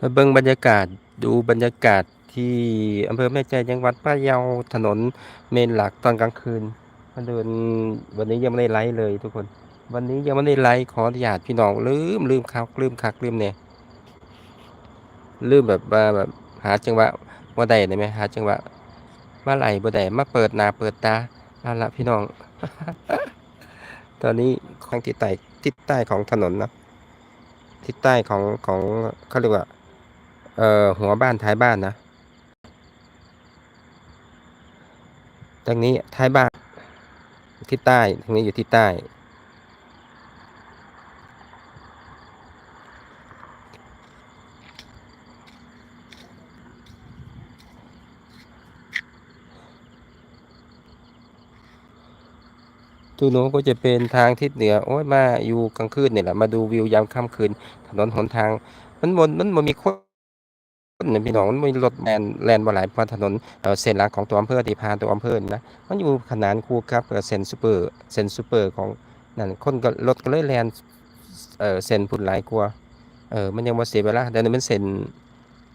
มาเบิ่งบรรยากาศดูบรรยากาศที่อำเภอแม่ใจจังหวัดพะเยาถนนเมนหลักตอนกลางคืนมาเดินวันนี้ยังไม่ได้ไลฟ์เลยทุกคน วันนี้ยังไม่ได้ไลฟ์ขออนุญาตพี่น้องลืมลืมคักลืมคักลืมเนี่ยลืมแบบว่าแบบหาจังหวะว่าใดได้ไหมหาจังหวะมาไหลบ่ได้มาเปิดหน้าเปิดตาเอาละพี่น้อง ตอนนี้ข้างทิศใต้ทิศใต้ของถนนนะทิศใต้ของของเขาเรียกว่า เอ่อหัวบ้านท้ายบ้านนะทางนี้ท้ายบ้านทิศใต้ทางนี้อยู่ทิศใต้ ตูโน้ก็จะเป็นทางทิศเหนือ โอ้ยมาอยู่กลางคืนเนี่ยแหละมาดูวิวยามค่ำคืน ถนนหนทาง มันบนมันบ่มีคน เนี่ยพี่น้องมันมีรถแลนแลนบ่หลายพราถนนเส้นหลักของตัวอำเภอที่พาตัวอำเภอนี่นะมันอยู่ขนานคูครับกับเส้นซูเปอร์เส้นซูเปอร์ของนั่นคนก็รถก็เลยแลนเออเส้นพุ่นหลายกว่าเออมันยังบ่เสียเวลาแต่นี่มันเส้น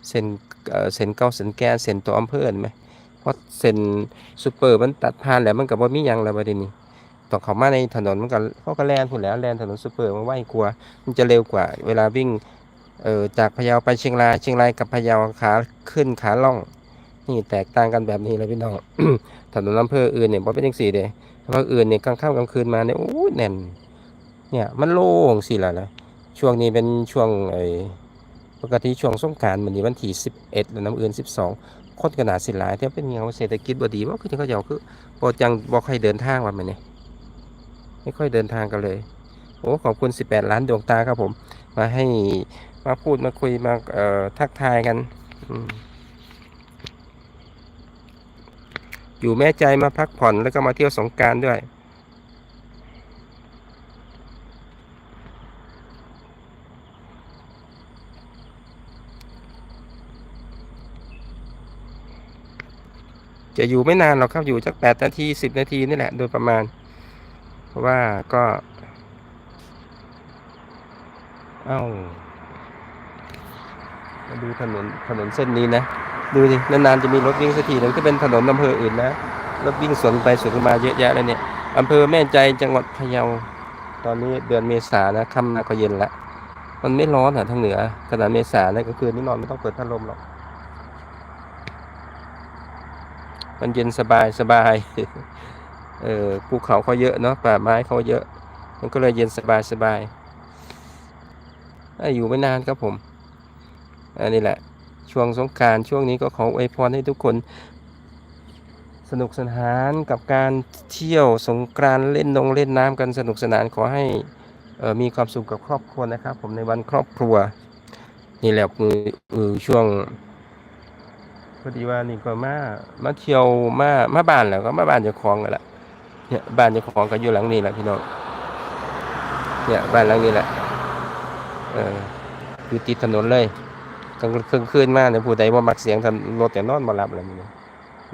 เส้นเออเส้นเก่าเส้นแก่เส้นตัวอำเภอเห็นไหมเพราะเส้นซูเปอร์มันตัดผ่านแล้วมันก็บ่มียังแล้วบัดนี้ต้อเข้ามาในถนนมันก็เขาก็แลนพุ่นแล้วแลนถนนซูเปอร์มันไวกว่ามันจะเร็วกว่าเวลาวิ่ง เอ่อจากพะเยาไปเชียงรายเชียงรายกับพะเยาขาขึ้นขาล่อง นี่แตกต่างกันแบบนี้เลยพี่น้องถนนอำเภออื่นเนี่ยบ่เป็นจังซี่เด้อำเภออื่นเนี่ยกลางค่ำกลางคืนมาเนี่ยโอ้ยแน่น เนี่ยมันโล่งสิล่ะนะช่วงนี้เป็นช่วงไอ้ปกติช่วงสงกานต์มันนี่วันที่11แล้วน้ำเอื่น12คนก็น่าสิหลายแต่เป็นหยังาเศรษฐกิจบดีบ่าคือจังเขาเจ้าคือบ่จังบ่ค่อยเดินทางว่ามื้อนี้ไม่ค่อยเดินทางกันเลย โอ้ขอบคุณ 18 ล้านดวงตาครับผม มาให้ มาพูดมาคุยมาเอ่อทักทายกันอยู่แม่ใจมาพักผ่อนแล้วก็มาเที่ยวสงการด้วย จะอยู่ไม่นานหรอกครับอยู่จักแปดนาทีสิบนาทีนี่แหละ โดยประมาณ เพราะว่าก็ เอ้า มาดูถนนถนนเส้นนี้นะ ดูดินานๆจะมีรถวิ่งสักทีหนึงถ้าเป็นถนนอำเภออื่นนะรถวิ่งสวนไปสวนมาเยอะแยะเลยเนี่ยอำเภอแม่ใจจังหวัดพะเยา ตอนนี้เดือนเมษานะค่ำมาก็เย็นละมันไม่ร้อนอะทางเหนือขนาดเมษานะก็คือนี่นอนไม่ต้องเปิดพัดลมหรอก มันเย็นสบายสบายเออภูเขาเขาเยอะเนาะป่าไม้เขาเยอะ มันก็เลยเย็นสบายสบายอะอยู่ไม่นานครับผม อันนี้แหละ ช่วงสงการช่วงนี้ก็ขออวยพรให้ทุกคน สนุกสนานกับการเที่ยวสงกรานเล่นนงเล่นน้ำกันสนุกสนานขอให้เอ่อมีความสุขกับครอบครัวนะครับ ผมในวันครอบครัว นี่แหละคือเออช่วงพอดีว่านี่ก็มามาเที่ยวมามาบ้านแล้วก็มาบ้านเจ้าของกันละเนี่ยบ้านเจ้าของก็อยู่หลังนี้แหละพี่น้องเนี่ยบ้านหลังนี้แหละเอออยู่ติดถนนเลย กลางคืนคืนมาเนี่ยผู้ใดว่ามักเสียงถนนรถแต่นอนมาหลับอะไรนี่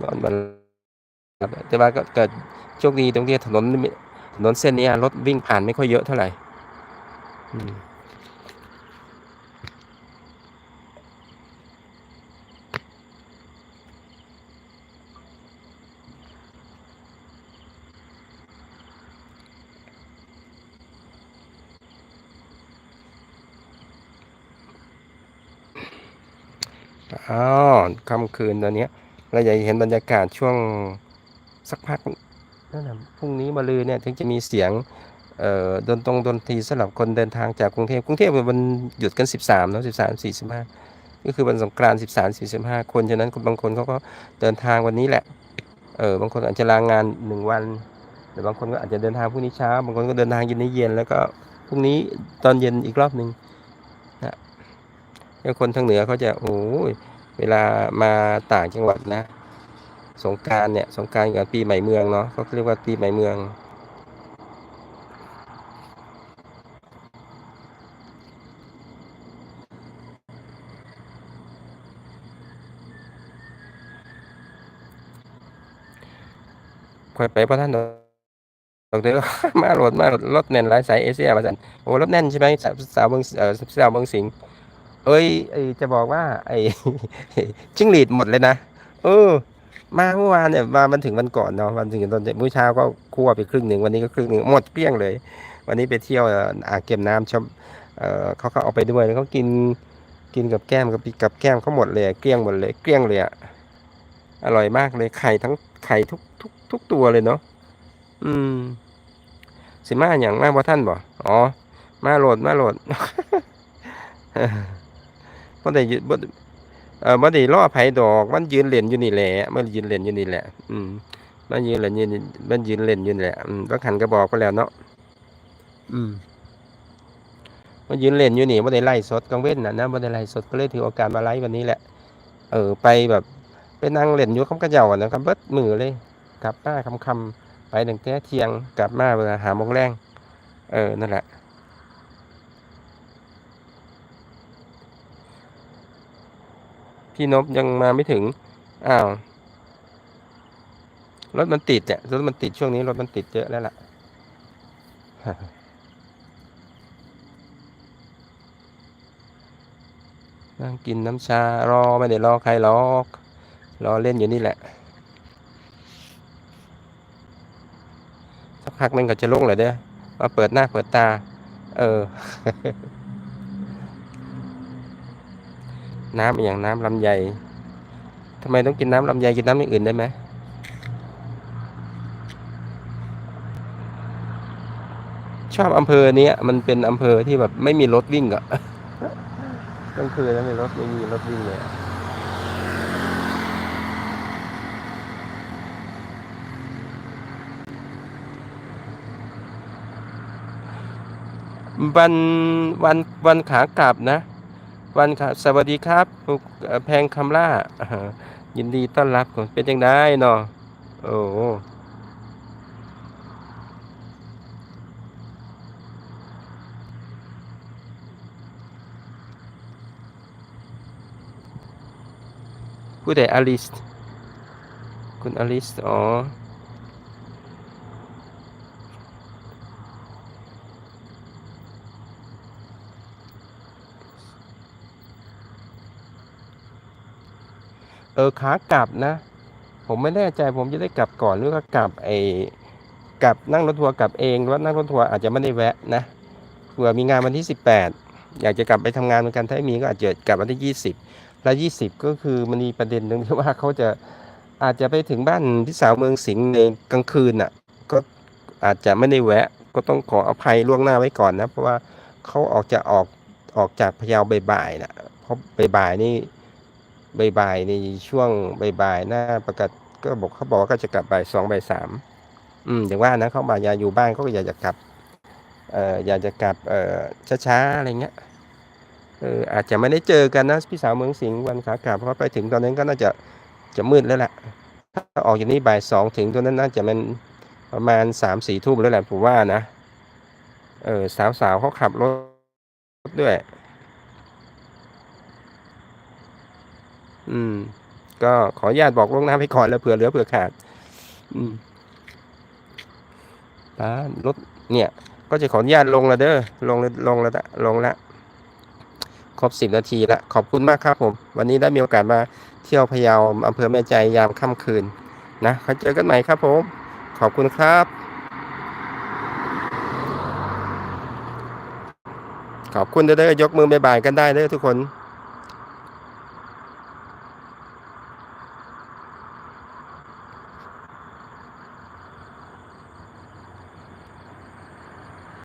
นอนมาหลับแต่ว่าก็เกิดโชคดีตรงที่ถนนถนนเส้นนี้รถวิ่งผ่านไม่ค่อยเยอะเท่าไหร่ อ๋อค่ำคืนตอนนี้เราอยากเห็นบรรยากาศช่วงสักพักนั่นนะพรุ่งนี้มาลือเนี่ยถึงจะมีเสียงเอ่อดนตรงดนตรีสำหรับคนเดินทางจากกรุงเทพกรุงเทพมันหยุดกัน 13เนาะ13 45ก็คือวันสงกรานต์13 45 คนฉะนั้นคนบางคนเขาก็เดินทางวันนี้แหละเออบางคนอาจจะลางงานหนึ่งวันหรือบางคนก็อาจจะเดินทางพรุ่งนี้เช้า บางคนก็เดินทางเย็นนี้เย็นแล้วก็พรุ่งนี้ตอนเย็นอีกรอบหนึ่ง แล้วคนทางเหนือเขาจะโอ้ยเวลามาต่างจังหวัดนะ สงการเนี่ย สงกรารกับปีใหม่เมืองเนาะเขาเรียกว่าปีใหม่เมือง ค่อยไปพระท่านดอกเตอร์มารถมารถแน่นหลายสายเอเชียมาสันโอ้รถแน่นใช่ไหมสาวเมืองเออสาวเมืองสิงห์ เอ้ยไอจะบอกว่า ไอจิ้งหรีดหมดเลยนะเออ มาเมื่อวานเนี่ยมามันถึงวันก่อนเนาะวันถึงตอนมื้อเช้าก็คั่วไปครึ่งหนึ่งวันนี้ก็ครึ่งหนึ่งหมดเกลี้ยงเลย วันนี้ไปเที่ยวอ่างเก็บน้ำชมเออเขาก็เอาไปด้วยแล้วเขากินกินกับแก้มกับกับแก้มเขาหมดเลยเกลี้ยงหมดเลยเกลี้ยงเลยอะอร่อยมากเลยไข่ทั้งไข่ทุกทุกทุกตัวเลยเนาะอืม สิมาอย่างมากว่ท่านบ่อ๋อมาโหลดมาโหลด บ่ได้ยืนบ่เอ่อบ่ได้รอไผดอก มันยืนเล่นอยู่นี่แหละมันยืนเล่นอยู่นี่แหละ อืมมันยืนเล่นยู่นี่มันยืนเล่นอยู่นี่แหละอืมก็ขันก็บอกไปแล้วเนาะอืมมันยืนเล่นอยู่นี่บ่ได้ไล่สดกลางเว้นน่ะนะบ่ได้ไล่สดก็เลยถือโอกาสมาไลฟ์วันนี้แหละ เออ ไปแบบไปนั่งเล่นอยู่คำกระเจ้านะครับเบิดมือเลยกลับมาค่ำไปตั้งแต่เที่ยงกลับมาเวลาหาโมงแรงเออนั่นแหละ พี่นพยังมาไม่ถึง อ้าว รถมันติดเนี่ยรถมันติดช่วงนี้รถมันติดเยอะแล้วล่ะ นั่งกินน้ำชารอไม่ได้รอใครหรอก รอเล่นอยู่นี่แหละ สักพักมันก็จะลงเลยเด้อมาเปิดหน้าเปิดตา เออ น้ำอย่างน้ำลำไยทำไมต้องกินน้ำลำไยกินน้ำอย่างอื่นได้ไหมชอบอำเภอเนี้ยมันเป็นอำเภอที่แบบไม่มีรถวิ่งอะกลางคืนแล้วไม่รถไม่มีรถวิ่งเลยวันวันวันขากลับนะ วันขาสวัสดีครับแพงคำล่าอ่ายินดีต้อนรับเป็นยังไงเนาะโอ้ผู้ใดอลิส คุณอลิส อ๋อ ออขากลับนะ ผมไม่แน่ใจผมจะได้กลับก่อนหรือว่ากลับไอ้กลับนั่งรถทัวร์กลับเองหรือว่านั่งรถทัวร์อาจจะไม่ได้แวะนะเผื่อมีงานวันที่ 18 อยากจะกลับไปทำงานเหมือนกันถ้ามีก็อาจจะกลับวันที่ 20 แล้ว20 ก็คือมันมีประเด็นหนึ่งที่ว่าเขาจะอาจจะไปถึงบ้านพี่สาวเมืองสิงห์ในกลางคืนน่ะก็อาจจะไม่ได้แวะ ก็ต้องขออภัยล่วงหน้าไว้ก่อนนะ เพราะว่าเขาออกจะออกออกจากพะเยาบ่ายๆนะเพราะบ่ายๆนี่ บ่ายๆในช่วงบ่ายๆหน้าประกาศก็บอกเขาบอกว่าก็จะกลับบ่ายสองบ่ายสามอืมอย่างว่านะเขามาอยากอยู่บ้านเขาก็อยากจะกลับเอ่ออยากจะกลับเอ่อช้าๆอะไรเงี้ยเอออาจจะไม่ได้เจอกันนะพี่สาวเมืองสิงห์วันขากลับเพราะไปถึงตอนนั้นก็น่าจะจะมืดแล้วแหละถ้าออกจากนี้บ่ายสองถึงตรงนั้นน่าจะมันประมาณสามสี่ทุ่มแล้วแหละผมว่านะเออสาวๆเขาขับรถด้วย อืม ก็ขออนุญาตบอกล่วงหน้าไปก่อนแล้วเผื่อเหลือเผื่อขาด อืมป้ารถเนี่ย ก็จะขออนุญาตลงแล้วเด้อลงลงแล้วละลงล้วครบสิบนาทีละขอบคุณมากครับผม วันนี้ได้มีโอกาสมาเที่ยวพะเยาอำเภอแม่ใจยามค่ำคืน นะเขาเจอกันใหม่ครับผม ขอบคุณครับ ขอบคุณเด้อยกมือบายบายกันได้เด้อทุกคน